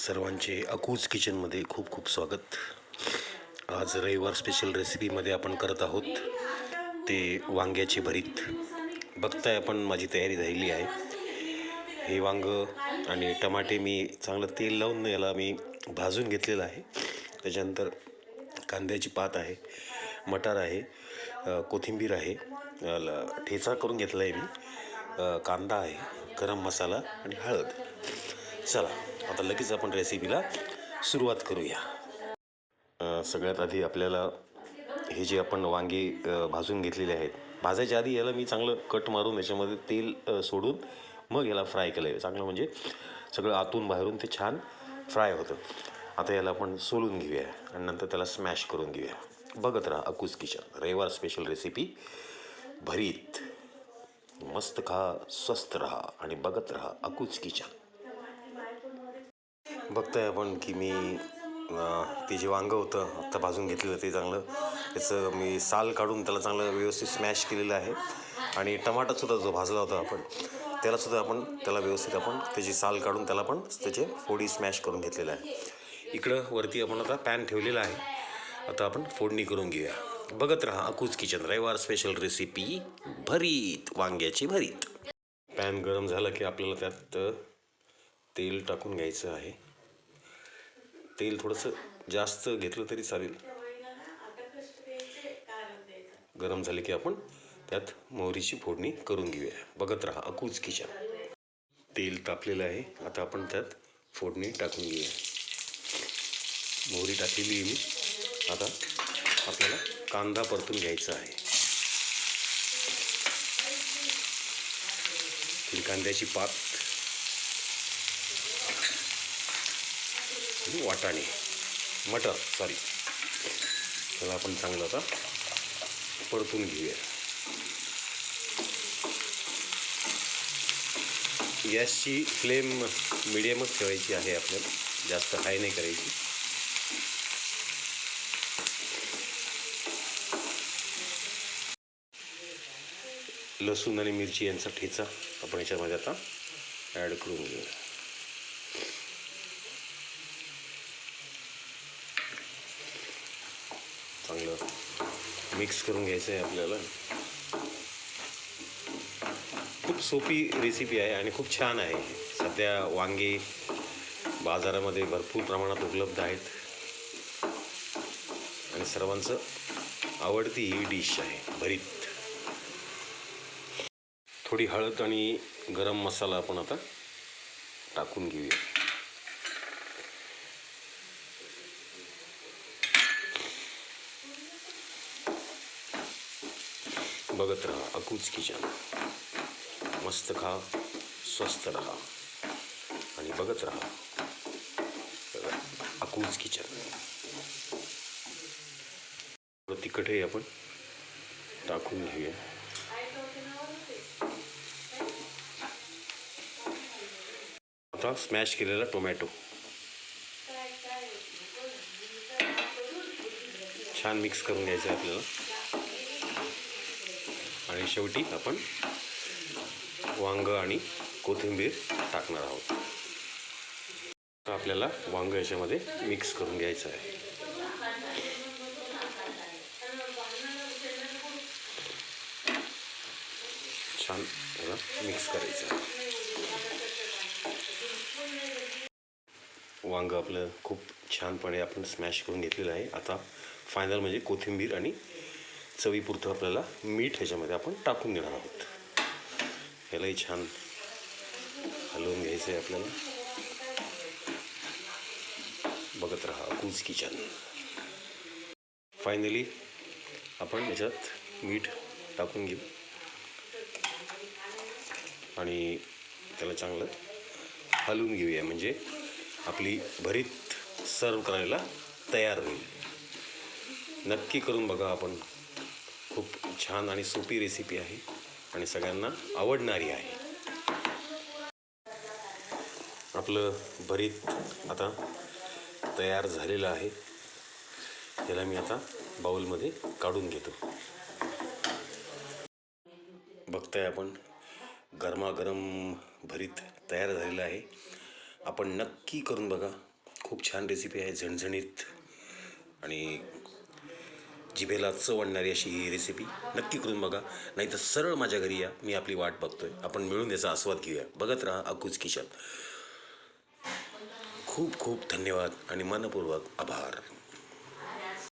सर्वांचे अकूज किचनमध्ये खूप खूप स्वागत. आज रविवार स्पेशल रेसिपीमध्ये आपण करत आहोत ते वांग्याची भरीत. बघताय आपण माझी तयारी झालेली आहे. हे वांग आणि टमाटे मी चांगलं तेल लावून याला मी भाजून घेतलेलं आहे. त्याच्यानंतर कांद्याची पात आहे मटार आहे कोथिंबीर आहे ल- ठेचा करून घेतला आहे मी कांदा आहे गरम मसाला आणि हळद. चला. आता लगेच आपण रेसिपीला सुरुवात करूया. सगळ्यात आधी आपल्याला हे जे आपण वांगी भाजून घेतलेले आहेत भाजायच्या आधी याला मी चांगलं कट मारून याच्यामध्ये तेल सोडून मग याला फ्राय केलं आहे चांगलं म्हणजे सगळं आतून बाहेरून ते छान फ्राय होतं. आता याला आपण सोलून घेऊया आणि नंतर त्याला स्मॅश करून घेऊया. बघत राहा अकूस किचन. रविवार स्पेशल रेसिपी भरीत. मस्त खा स्वस्त राहा आणि बघत राहा अकूच किचन. बघताय आपण की मी ते जे वांगं होतं आत्ता भाजून घेतलेलं ते चांगलं. त्याचं मी साल काढून त्याला चांगलं व्यवस्थित स्मॅश केलेलं आहे. आणि टमाटासुद्धा जो भाजला होता आपण त्यालासुद्धा आपण त्याला व्यवस्थित आपण त्याची साल काढून त्याला पण त्याचे फोडी स्मॅश करून घेतलेलं आहे. इकडं वरती आपण आता पॅन ठेवलेला आहे. आता आपण फोडणी करून घेऊया. बघत राहा अकूज किचन रविवार स्पेशल रेसिपी भरीत वांग्याची भरीत. पॅन गरम झालं की आपल्याला त्यात तेल टाकून घ्यायचं आहे. तेल थोडंसं जास्त घेतलं तरी चालेल. गरम झाले की आपण त्यात मोहरीची फोडणी करून घेऊया. बघत राहा अकुचकीच्या किचन. तेल तापलेलं आहे. आता आपण त्यात फोडणी टाकून घेऊया. मोहरी टाकलेली आहे मी. आता आपल्याला कांदा परतून घ्यायचा आहे. ही कांद्याची पात आणि वाटाणे. मटर सॉरी त्याला आपण चांगलं आता परतून घेऊया. गॅसची फ्लेम मिडियमच ठेवायची आहे आपल्याला. जास्त हाय नाही करायची. लसूण आणि मिरची यांचा ठेचा आपण याच्यामध्ये आता ॲड करून घेऊया चांगलं मिक्स करून घ्यायचं आहे आपल्याला. खूप सोपी रेसिपी आहे आणि खूप छान आहे. सध्या वांगे बाजारामध्ये भरपूर प्रमाणात उपलब्ध आहेत. आणि सर्वांचं आवडती ही डिश आहे भरीत. थोडी हळद आणि गरम मसाला आपण आता टाकून घेऊया. बघत राहा अकूज किचन मस्त खा स्वस्त राहा आणि बघत राहा अकूज किचन तिखटही आपण टाकून घेऊया आता स्मॅश केलेला टोमॅटो छान मिक्स करून घ्यायचं आहे आपल्याला आणि शेवटी आपण वांग आणि कोथिंबीर टाकणार आहोत. आपल्याला वांग याच्यामध्ये मिक्स करून घ्यायचं आहे. छान त्याला मिक्स करायचं आहे. वांग आपलं खूप छानपणे आपण स्मॅश करून घेतलेलं आहे. आता फायनल म्हणजे कोथिंबीर आणि चवीपुरतं आपल्याला मीठ ह्याच्यामध्ये आपण टाकून देणार आहोत. यालाही छान हलवून घ्यायचं आहे आपल्याला. बघत राहा अकूज किचन फायनली आपण याच्यात मीठ टाकून घेऊ. आणि त्याला चांगलं हलवून घेऊया म्हणजे आपली भरीत सर्व करायला तयार होईल. नक्की करून बघा आपण. खूप छान आणि सोपी रेसिपी आहे आणि सगळ्यांना आवडणारी आहे. आपलं भरीत आता तयार झालेलं आहे. त्याला मी आता बाऊलमध्ये काढून घेतो. बघताय आपण गरमागरम भरीत तयार झालेलं आहे. आपण नक्की करून बघा. खूप छान रेसिपी आहे झणझणीत आणि जिभेला चव आणणारी अशी ही रेसिपी नक्की करून बघा. नाही तर सरळ माझ्या घरी या. मी आपली वाट बघतोय. आपण मिळून याचा आस्वाद घेऊया. बघत राहा अकुज किचन. खूप खूप धन्यवाद आणि मनपूर्वक आभार.